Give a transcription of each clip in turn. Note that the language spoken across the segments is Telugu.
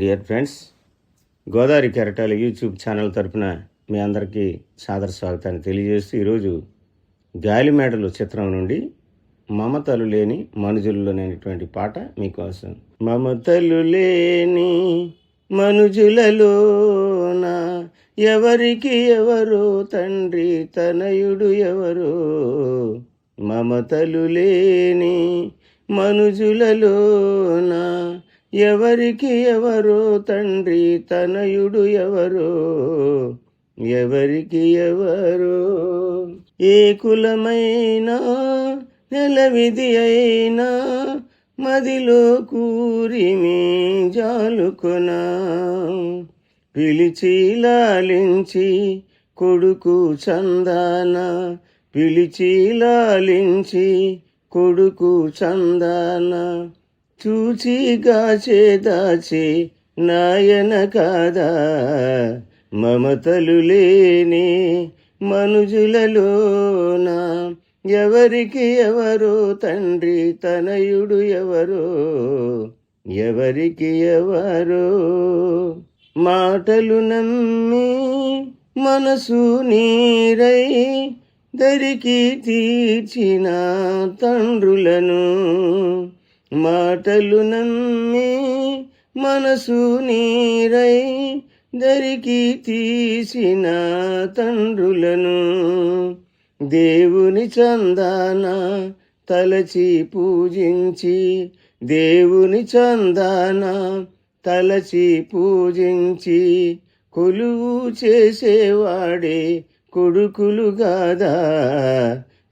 డియర్ ఫ్రెండ్స్ గోదావరి కెరటాల యూట్యూబ్ ఛానల్ తరపున మీ అందరికీ సాదర స్వాగతాన్ని తెలియజేస్తూ ఈరోజు గాలిమేడలు చిత్రం నుండి మమతలు లేని మనుజులలోనేటువంటి పాట మీకోసం. మమతలు లేని మనుజులలోన ఎవరికి ఎవరో తండ్రి తనయుడు ఎవరో. మమతలు లేని మనుజులలోన ఎవరికి ఎవరో తండ్రి తనయుడు ఎవరో? ఎవరికి ఎవరో? ఏ కులమైనా నెలవిధి అయినా మదిలో కూరిమి జాలుకొనా పిలిచి లాలించి కొడుకు చందాన పిలిచి లాలించి కొడుకు చందాన. చూచి గాచే దాచే నాయన కాదా? మమతలు లేని మనుజులలోన ఎవరికి ఎవరో తండ్రి తనయుడు ఎవరో? ఎవరికి ఎవరో? మాటలు నమ్మి మనసు నీరై దరికి తీర్చిన తండ్రులను మాటలు నమ్మి మనసు నీరై దరికి తీసిన తండ్రులను దేవుని చందాన తలచి పూజించి దేవుని చందాన తలచి పూజించి కొలువు చేసేవాడే కొడుకులు గాదా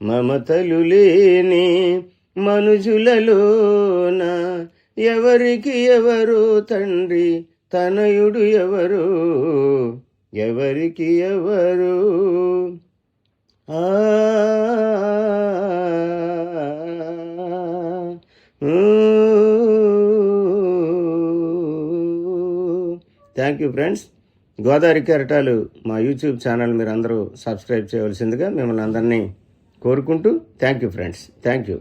మమతలు లేని మనుజులలోన ఎవరికి ఎవరు తండ్రి? తనయుడు ఎవరు? ఎవరికి ఎవరు? ఆ థ్యాంక్ యూ ఫ్రెండ్స్ గోదావరి కెరటాలు మా యూట్యూబ్ ఛానల్ మీరు అందరూ సబ్స్క్రైబ్ చేయవలసిందిగా మిమ్మల్ని అందరినీ కోరుకుంటూ thank you friends thank you